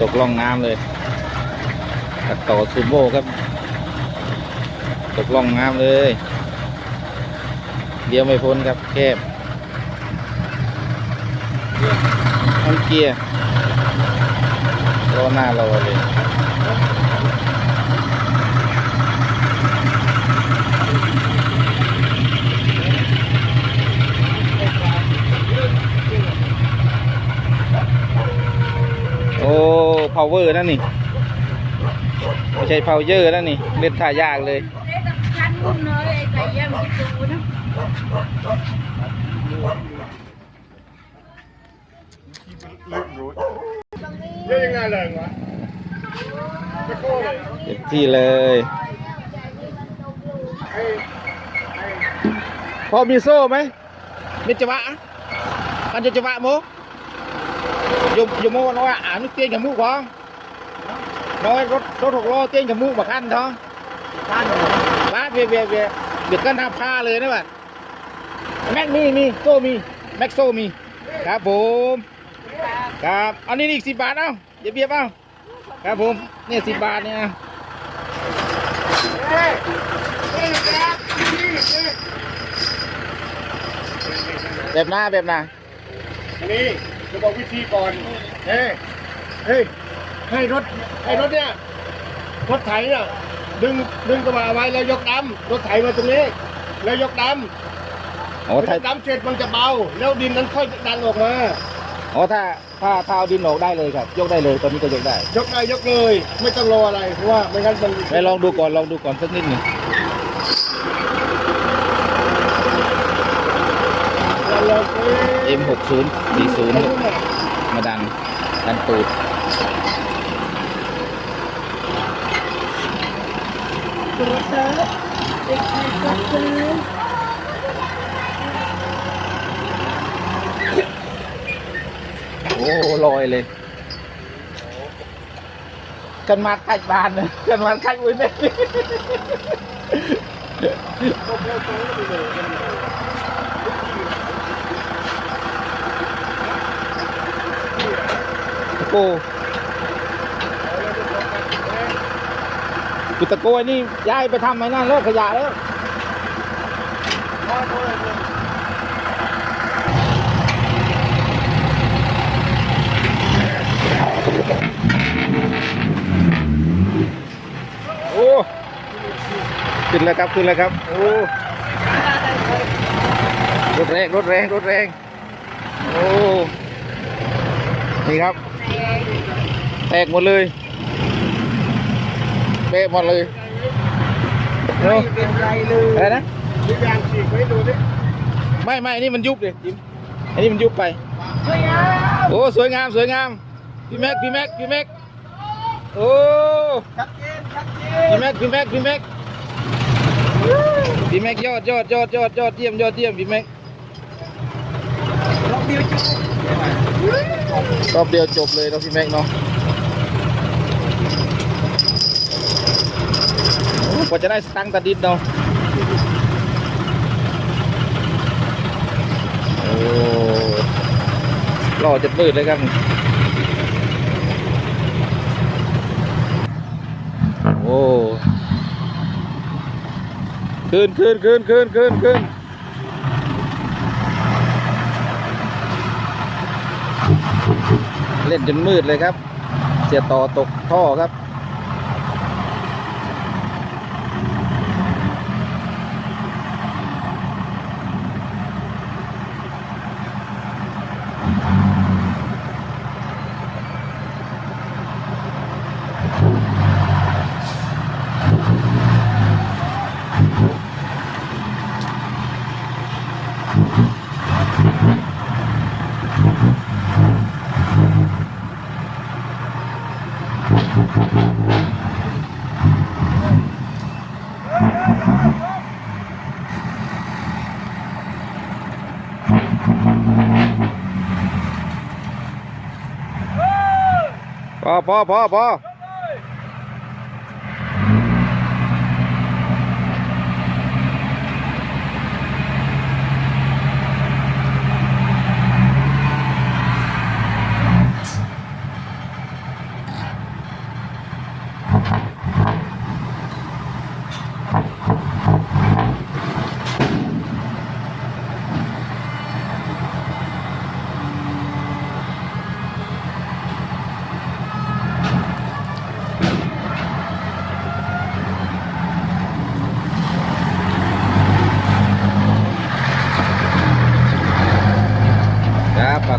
ตกล่องน้ำเลยตัดต่อซูโม่ครับ ตกล่องน้ำเลยเดี๋ยวไม่พ้นครับแคบอันเกียร์รอหน้ารอเลย โอ้ power นั่นนี่ไม่ใช่ power นั่นนี่เล่นท่ายากเลยเลยไอ้ไก่นจะดูนะเยอะยังไงเลยวะเต็มที่เลยพอมีโซ่ไหมมีจังหวะอะมันจะจังหวะโม ยมยมโมน้อยอ่านนึกเตียงกับมูกบ้องน้อยรถรถหกล้อเตียงกับมูกบักคันท้องท่านบ้าเบียเบียเบียเบียดกันทำผ้าเลยนะบัดแม็กมีมีโซ่มีแม็กโซ่มีครับผมครับอันนี้อีกสิบบาทเอ้าเดี๋ยวเบียบเอ้าครับผมเนี่ยสิบบาทเนี่ยเฮ้ยเฮ้ยแจ๊คนี่นี่แบบหน้าแบบหน้าอันนี้ จะบอกวิธีก่อนเฮ้ยเฮ้ยให้รถให้รถเนี่ยรถไถเนี่ยดึงดึงกระบะไว้แล้วยกดำรถไถมาตรงนี้ แล้วยกดำโอ้พอถ้ายกดำเสร็จมันจะเบา แล้วดินนั้นค่อยดันออกมาโอ้ถ้าถ้าถ้าเอาดินออกได้เลยครับ ยกได้เลยตอนนี้ก็ยกได้ ยกได้ยกเลย ไม่ต้องรออะไรเพราะว่าไม่งั้นมันไปลองดูก่อนลองดูก่อนสักนิดหนึ่ง M60 40 มาดันดันตูดโอ้ลอยเลยกันมาไข่บานเลยกันมาไข่อุ้ยแม่ กกุตะโกอ้นี่ย้ายไปทำไอ้นั่นเลิกขยะแล้วโอ้ขึ้นแล้วครับขึ้นแล้วครับโอ้รถแรงรถแรงรถแรงโอ้นี่ครับ แตกหมดเลยเป๊ะหมดเลยเนาะเป็นไรเลยอะไรนะดูยางฉีกไว้ดูดิไม่ไม่อันนี้มันยุบเลยจิมอันนี้มันยุบไปสวยงามโอ้สวยงามสวยงามพี่แม็กพี่แม็กพี่แม็กโอ้ชัดเจนชัดเจพี่นแม็กพี่แม็กพี่แม็กพี่แม็กยอดยอดยอดยอดยอดเยี่ยมยอดเยี่ยมพี่แม็ก ลองเดียวจบรอบเดียวจบเลยเนาะพี่แม็กเนาะกว่าจะได้สตังค์ตัดดินเนาะโอ้หล่อจัดมืดเลยครับโอ้ขึ้นขึ้นขึ้นขึ้นขึ้นขึ้น ล่นจนมืดเลยครับ เสียต่อตกท่อครับ พอพอพอพอ